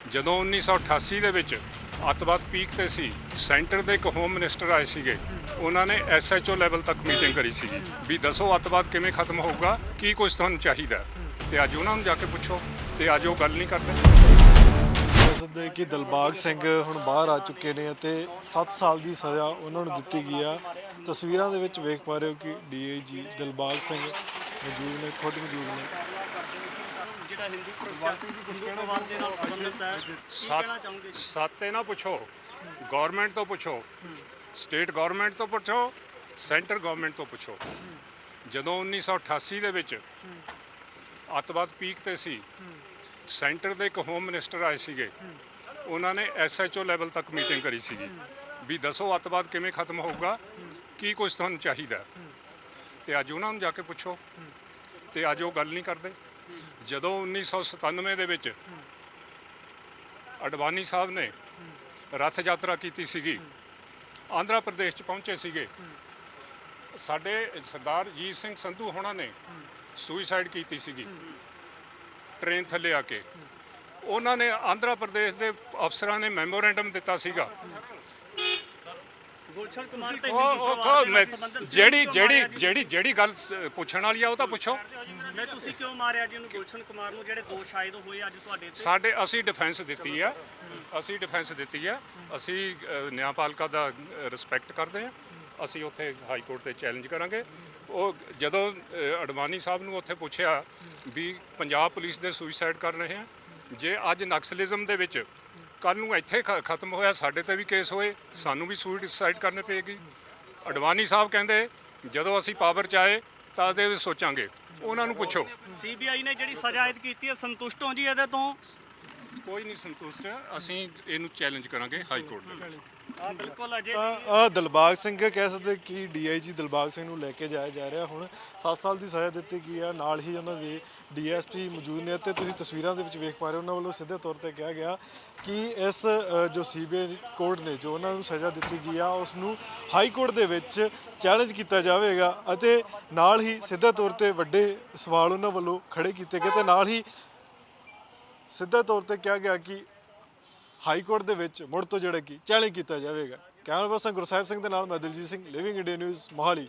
ਜਦੋਂ 1988 ਦੇ ਵਿੱਚ ਅੱਤਵਾਦ ਪੀਕ ਤੇ ਸੀ ਸੈਂਟਰ ਦੇ ਇੱਕ ਹੋਮ ਮਿਨਿਸਟਰ ਆਏ ਸੀਗੇ। ਉਹਨਾਂ ਨੇ ਐਸਐਚਓ ਲੈਵਲ ਤੱਕ ਮੀਟਿੰਗ ਕਰੀ ਸੀਗੀ ਵੀ ਦੱਸੋ ਅੱਤਵਾਦ ਕਿਵੇਂ ਖਤਮ ਹੋਊਗਾ ਕੀ ਕੁਝ ਤੁਹਾਨੂੰ ਚਾਹੀਦਾ। ਤੇ ਅੱਜ ਉਹਨਾਂ ਨੂੰ ਜਾ ਕੇ ਪੁੱਛੋ ਤੇ ਅੱਜ ਉਹ ਗੱਲ ਨਹੀਂ ਕਰਦੇ। ਦੱਸਦੇ ਕਿ ਦਿਲਬਾਗ ਸਿੰਘ ਹੁਣ ਬਾਹਰ ਆ ਚੁੱਕੇ ਨੇ ਅਤੇ 7 ਸਾਲ ਦੀ ਸਜ਼ਾ ਉਹਨਾਂ ਨੂੰ ਦਿੱਤੀ ਗਈ ਆ। ਤਸਵੀਰਾਂ ਦੇ ਵਿੱਚ ਵੇਖ ਪਾ ਰਹੇ ਹੋ ਕਿ ਡੀਆਈਜੀ ਦਿਲਬਾਗ ਸਿੰਘ ਮੌਜੂਦ ਨੇ ਖੁਦ ਮੌਜੂਦ ਨੇ। ਜਿਹੜਾ ਹਿੰਦੂ ਹਿੰਦੂਤਵਾਦ ਦੇ ਨਾਲ ਸੰਬੰਧਿਤ ਹੈ। ਕੀ ਸੱਤ ਕਹਿਣਾ ਚਾਹੋਗੇ? ਸੱਤ ਇਹ ਨਾ ਪੁੱਛੋ। ਗਵਰਨਮੈਂਟ ਤੋਂ ਪੁੱਛੋ। ਸਟੇਟ ਗਵਰਨਮੈਂਟ ਤੋਂ ਪੁੱਛੋ ਸੈਂਟਰ ਗਵਰਨਮੈਂਟ ਤੋਂ ਪੁੱਛੋ। ਜਦੋਂ 1988 ਦੇ ਵਿੱਚ ਅੱਤਵਾਦ ਪੀਕ ਤੇ ਸੀ ਸੈਂਟਰ ਦੇ ਇੱਕ ਹੋਮ ਮਿਨਿਸਟਰ ਆਏ ਸੀਗੇ। ਉਹਨਾਂ ਨੇ ਐਸਐਚਓ ਲੈਵਲ ਤੱਕ ਮੀਟਿੰਗ ਕਰੀ ਸੀਗੀ। ਵੀ ਦੱਸੋ ਅੱਤਵਾਦ ਕਿਵੇਂ ਖਤਮ ਹੋਊਗਾ ਕੀ ਕੁਝ ਤੁਹਾਨੂੰ ਚਾਹੀਦਾ ਤੇ ਅੱਜ ਉਹਨਾਂ ਨੂੰ ਜਾ ਕੇ ਪੁੱਛੋ। ਤੇ ਅੱਜ ਉਹ ਗੱਲ ਨਹੀਂ ਕਰਦੇ। ਜਦੋਂ 1997 ਦੇ ਵਿੱਚ ਅਡਵਾਨੀ ਸਾਹਿਬ ਨੇ ਰੱਥ ਯਾਤਰਾ ਕੀਤੀ ਸੀਗੀ। ਆਂਧਰਾ ਪ੍ਰਦੇਸ਼ ਚ ਪਹੁੰਚੇ ਸੀਗੇ। ਸਾਡੇ ਸਰਦਾਰ ਜੀਤ ਸਿੰਘ ਸੰਧੂ ਹੋਣਾ ਨੇ ਸੁਸਾਈਡ ਕੀਤੀ ਸੀਗੀ। ਟ੍ਰੇਨ ਥੱਲੇ ਆ ਕੇ। ਉਹਨਾਂ ਨੇ ਆਂਧਰਾ ਪ੍ਰਦੇਸ਼ ਦੇ ਅਫਸਰਾਂ ਨੇ ਮੈਮੋਰੈਂਡਮ ਦਿੱਤਾ ਸੀਗਾ। ਗੁਲਸ਼ਨ ਕੁਮਾਰ ਤੇ ਉਹ ਜਿਹੜੀ ਜਿਹੜੀ? ਜਿਹੜੀ ਜਿਹੜੀ ਗੱਲ ਪੁੱਛਣ ਵਾਲੀ ਆ ਉਹ ਤਾਂ ਪੁੱਛੋ। ਮੈਂ ਤੁਸੀਂ ਕਿਉਂ ਮਾਰਿਆ ਜੀ ਉਹਨੂੰ ਗੁਲਸ਼ਨ ਕੁਮਾਰ ਨੂੰ? ਜਿਹੜੇ ਦੋ ਸ਼ਾਇਦ ਹੋਏ ਅੱਜ ਤੁਹਾਡੇ ਸਾਡੇ ਅਸੀਂ ਡਿਫੈਂਸ ਦਿੱਤੀ ਆ। ਅਸੀਂ ਡਿਫੈਂਸ ਦਿੱਤੀ ਆ। ਅਸੀਂ ਨਿਆਂਪਾਲਿਕਾ ਦਾ ਰਿਸਪੈਕਟ ਕਰਦੇ ਆ। ਅਸੀਂ ਉੱਥੇ ਹਾਈ ਕੋਰਟ ਤੇ ਚੈਲੰਜ ਕਰਾਂਗੇ। ਉਹ ਜਦੋਂ ਅਡਵਾਨੀ ਸਾਹਿਬ ਨੂੰ ਉੱਥੇ ਪੁੱਛਿਆ ਵੀ ਪੰਜਾਬ ਪੁਲਿਸ ਦੇ ਸੁਸਾਈਡ ਕਰ ਰਹੇ ਆ ਜੇ ਅੱਜ ਨਕਸਲਿਜ਼ਮ ਦੇ ਵਿੱਚ ਕੱਲ ਨੂੰ ਇੱਥੇ ਖਤਮ ਹੋਇਆ, ਸਾਡੇ ਤੇ ਵੀ ਕੇਸ ਹੋਏ, ਸਾਨੂੰ ਵੀ ਸੁਸਾਈਡ ਕਰਨੇ ਪਏਗੀ। ਅਡਵਾਨੀ ਸਾਹਿਬ ਕਹਿੰਦੇ, ਜਦੋਂ ਅਸੀਂ ਪਾਵਰ ਚ ਆਏ, ਤਾਂ ਇਹਦੇ ਸੋਚਾਂਗੇ। ਉਹਨਾਂ ਨੂੰ ਪੁੱਛੋ। ਸੀਬੀਆਈ ਨੇ ਜਿਹੜੀ ਸਜ਼ਾ ਕੀਤੀ ਹੈ, ਸੰਤੁਸ਼ਟ ਹੋ ਜੀ ਇਹਦੇ ਤੋਂ? ਕੋਈ ਨਹੀਂ ਸੰਤੁਸ਼ਟ। ਅਸੀਂ ਇਹਨੂੰ ਚੈਲੰਜ ਕਰਾਂਗੇ ਹਾਈ ਕੋਰਟ ਦੇ ਵਿੱਚ। ਆ ਬਿਲਕੁਲ ਅਜੇ ਤਾਂ ਆ ਦਿਲਬਾਗ ਸਿੰਘ ਕਹਿ ਸਕਦੇ ਕਿ ਡੀਆਈਜੀ ਦਿਲਬਾਗ ਸਿੰਘ ਨੂੰ ਲੈ ਕੇ ਜਾਇਆ ਜਾ ਰਿਹਾ। ਹੁਣ 7 ਸਾਲ ਦੀ ਸਜ਼ਾ ਦਿੱਤੀ ਗਈ ਆ। ਨਾਲ ਹੀ ਉਹਨਾਂ ਦੇ ਡੀਐਸਪੀ ਮੌਜੂਦ ਨੇ ਤੇ ਤੁਸੀਂ ਤਸਵੀਰਾਂ ਦੇ ਵਿੱਚ ਵੇਖ ਪਾ ਰਹੇ ਹੋ। ਉਹਨਾਂ ਵੱਲੋਂ ਸਿੱਧੇ ਤੌਰ ਤੇ ਕਿਹਾ ਗਿਆ ਕਿ ਇਸ ਜੋ ਸੀਬੀਆਈ ਕੋਰਟ ਨੇ ਜੋ ਉਹਨਾਂ ਨੂੰ ਸਜ਼ਾ ਦਿੱਤੀ ਗਈ ਆ ਉਸ ਨੂੰ ਹਾਈ ਕੋਰਟ ਦੇ ਵਿੱਚ ਚੈਲੰਜ ਕੀਤਾ ਜਾਵੇਗਾ ਅਤੇ ਨਾਲ ਹੀ ਸਿੱਧੇ ਤੌਰ ਤੇ ਵੱਡੇ ਸਵਾਲ ਉਹਨਾਂ ਵੱਲੋਂ ਖੜੇ ਕੀਤੇ ਗਏ ਤੇ ਨਾਲ ਹੀ ਸਿੱਧੇ ਤੌਰ ਤੇ ਕਿਹਾ ਗਿਆ ਕਿ ਹਾਈ ਕੋਰਟ ਦੇ ਵਿੱਚ ਮੁੜ ਤੋਂ ਜਿਹੜਾ ਕਿ ਚੈਲੰਜ ਕੀਤਾ ਜਾਵੇਗਾ। ਕੈਮਰਾ ਪਰਸਨ ਗੁਰਸਾਹਿਬ ਸਿੰਘ ਦੇ ਨਾਲ ਮੈਂ Diljit Singh Living India News Mohali.